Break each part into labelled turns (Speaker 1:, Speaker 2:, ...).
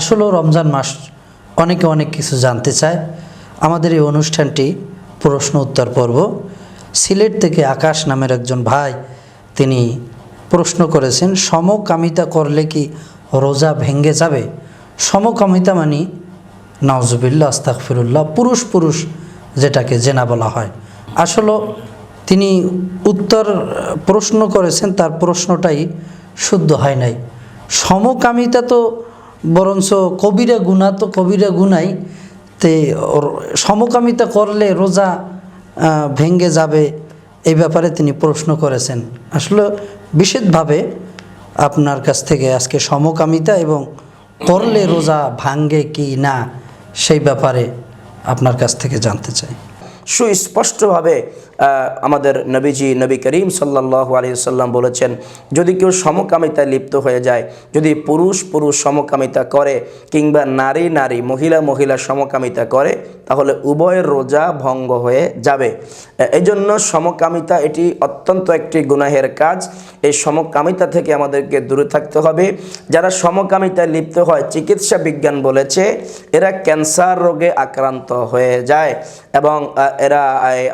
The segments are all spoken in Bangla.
Speaker 1: আসলেও রমজান মাস অনেকে অনেক কিছু জানতে চায়। আমাদের এই অনুষ্ঠানটি প্রশ্ন উত্তর পর্ব। সিলেট থেকে আকাশ নামের একজন ভাই তিনি প্রশ্ন করেছেন, সমকামিতা করলে কি রোজা ভেঙ্গে যাবে? সমকামিতা মানে নওজবিল্লা আস্তাকফিরুল্লাহ পুরুষ পুরুষ যেটাকে জেনা বলা হয়। আসলে তিনি উত্তর প্রশ্ন করেছেন, তার প্রশ্নটাই শুদ্ধ হয় নাই। সমকামিতা তো বরঞ্চ কবিরা গুণা তো কবিরা গুণাই, তে সমকামিতা করলে রোজা ভেঙ্গে যাবে, এই ব্যাপারে তিনি প্রশ্ন করেছেন। আসলে বিশেষভাবে আপনার কাছ থেকে আজকে সমকামিতা এবং করলে রোজা ভাঙ্গে কি না, সেই ব্যাপারে আপনার কাছ থেকে জানতে চাই।
Speaker 2: সুস্পষ্টভাবে আমাদের নবীজি নবী করিম সাল্লাহ আলিয়াল্লাম বলেছেন, যদি কেউ সমকামিতায় লিপ্ত হয়ে যায়, যদি পুরুষ পুরুষ সমকামিতা করে কিংবা নারী নারী মহিলা মহিলা সমকামিতা করে, তাহলে উভয়ের রোজা ভঙ্গ হয়ে যাবে। এই জন্য সমকামিতা এটি অত্যন্ত একটি গুনাহের কাজ। এই সমকামিতা থেকে আমাদেরকে দূরে থাকতে হবে। যারা সমকামিতায় লিপ্ত হয়, চিকিৎসা বিজ্ঞান বলেছে, এরা ক্যান্সার রোগে আক্রান্ত হয়ে যায় এবং এরা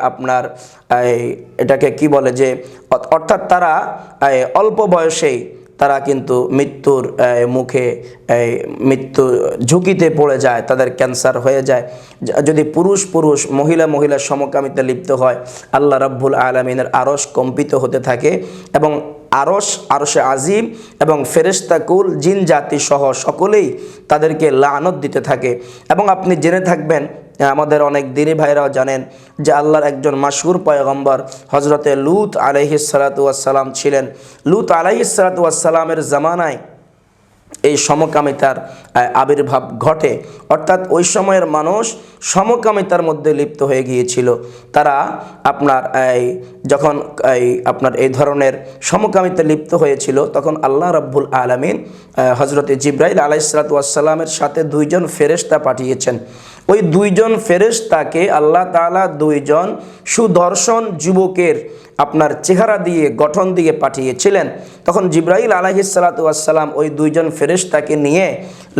Speaker 2: আপনার এটাকে কি বলে যে অর্থাৎ তারা অল্প বয়সেই তারা কিন্তু মৃত্যুর মুখে মৃত্যু ঝুঁকিতে পড়ে যায়, তাদের ক্যান্সার হয়ে যায়। যদি পুরুষ পুরুষ, মহিলা মহিলা সমকামিতে লিপ্ত হয়, আল্লাহ রাব্বুল আলমিনের আরস কম্পিত হতে থাকে এবং আরস আরসে আজিম এবং ফেরেস্তাকুল জিন জাতি সহ সকলেই তাদেরকে লানত দিতে থাকে। এবং আপনি জেনে থাকবেন আমাদের অনেক দিনী ভাইরাও জানেন যে আল্লাহর একজন মাসহুর পয়গম্বর হজরতে লুত আলহিসালাতুয়াসাল্লাম ছিলেন। লুত আলহিসালাতুয়াসাল্লামের জামানায় এই সমকামিতার আবির্ভাব ঘটে। অর্থাৎ ওই সময়ের মানুষ সমকামিতার মধ্যে লিপ্ত হয়ে গিয়েছিল। তারা আপনার, এই, যখন, এই, আপনার এই ধরনের সমকামিতে লিপ্ত হয়েছিল, তখন আল্লাহ রাব্বুল আলমিন হজরত জিব্রাইল আলাইসালাতামের সাথে দুইজন ফেরেশতা পাঠিয়েছেন। ওই দুইজন ফেরেশতাকে আল্লাহ তাআলা দুইজন সুদর্শন যুবকের আপনার চেহারা দিয়ে, গঠন দিয়ে পাঠিয়েছিলেন। তখন জিব্রাইল আলাহিসাল্লাতুয়াসাল্লাম ওই দুইজন ফেরেশতাকে নিয়ে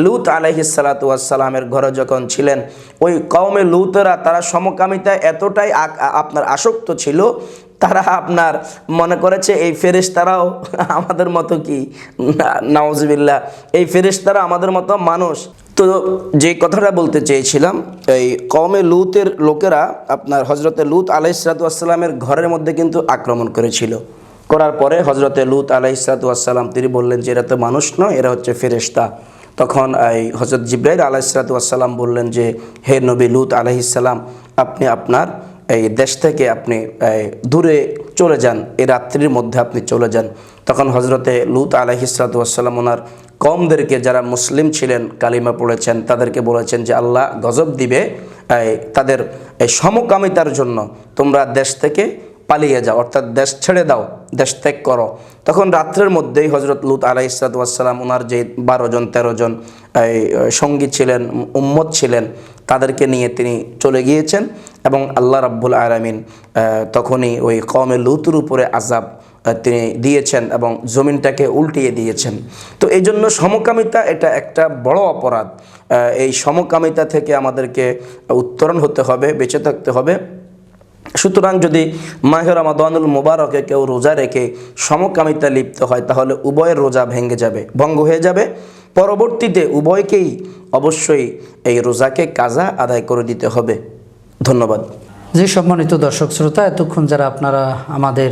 Speaker 2: লুত আলাহিসাল্লাতুয়াসাল্লামের ঘরে যখন ছিলেন, ওই কওমে লুতেরা তারা সমকামিতায় এতটাই আপনার আসক্ত ছিল, তারা আপনার মনে করেছে, এই ফেরেশতারাও আমাদের মতো কি? নওয়াজবিল্লা এই ফেরেশতারা আমাদের মতো মানুষ। তো যে কথাটা বলতে চেয়েছিলাম, এই কমে লুতের লোকেরা আপনার হজরতে লুত আলাইসালাতামের ঘরের মধ্যে কিন্তু আক্রমণ করেছিল। করার পরে হজরতে লুত আলাইসালাতাম তিনি বললেন যে, এরা তো মানুষ নয়, এরা হচ্ছে ফেরেশতা। তখন এই হজরত জিব্রাইল আলাইসালাতাম বললেন যে, হে নবী লুত আলাইসাল্লাম আপনি আপনার এই দেশ থেকে আপনি দূরে চলে যান এই রাত্রির মধ্যে আপনি চলে যান। তখন হজরতে লুত আলাইহিসালাম ওনার কমদেরকে যারা মুসলিম ছিলেন, কালিমা পড়েছেন, তাদেরকে বলেছেন যে, আল্লাহ গজব দিবে তাদের, এই সমকামিতার জন্য তোমরা দেশ থেকে পালিয়ে যাও, অর্থাৎ দেশ ছেড়ে দাও, দেশ ত্যাগ করো। তখন রাত্রের মধ্যেই হজরত লুত আলাইসালাম ওনার যে বারো জন, তেরো জন সঙ্গী ছিলেন, উম্মত ছিলেন, তাদেরকে নিয়ে তিনি চলে গিয়েছেন। এবং আল্লাহ রাব্বুল আলমিন তখনই ওই কমে লুতুর উপরে আজাব তিনি দিয়েছেন এবং জমিনটাকে উল্টিয়ে দিয়েছেন। তো এই জন্য সমকামিতা এটা একটা বড় অপরাধ। এই সমকামিতা থেকে আমাদেরকে উত্তরণ হতে হবে, বেঁচে থাকতে হবে। সুতরাং যদি মাহের রমাদানুল মুবারকে কেউ রোজা রেখে সমকামিতা লিপ্ত হয়, তাহলে উভয়ের রোজা ভেঙে যাবে, ভঙ্গ হয়ে যাবে। পরবর্তীতে উভয়কেই অবশ্যই এই রোজাকে কাজা আদায় করে দিতে হবে। ধন্যবাদ।
Speaker 1: যে সম্মানিত দর্শক শ্রোতা, এতক্ষণ যারা আপনারা আমাদের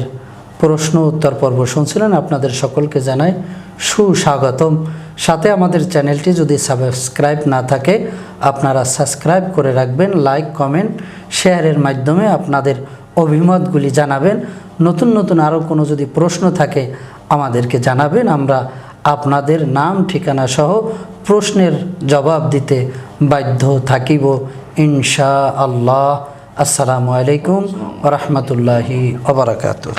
Speaker 1: প্রশ্ন উত্তর পর্ব শুনছিলেন, আপনাদের সকলকে জানাই সুস্বাগতম। সাথে আমাদের চ্যানেলটি যদি সাবস্ক্রাইব না থাকে, আপনারা সাবস্ক্রাইব করে রাখবেন, লাইক, কমেন্ট, শেয়ারের মাধ্যমে আপনাদের অভিমতগুলি জানাবেন। নতুন নতুন আরও কোনো যদি প্রশ্ন থাকে, আমাদেরকে জানাবেন। আমরা আপনাদের নাম, ঠিকানা সহ প্রশ্নের জবাব দিতে বাধ্য থাকিব। ইনশা আল্লাহ আসসালামু আলাইকুম রহমতুল্লাহি ওবরাকাতু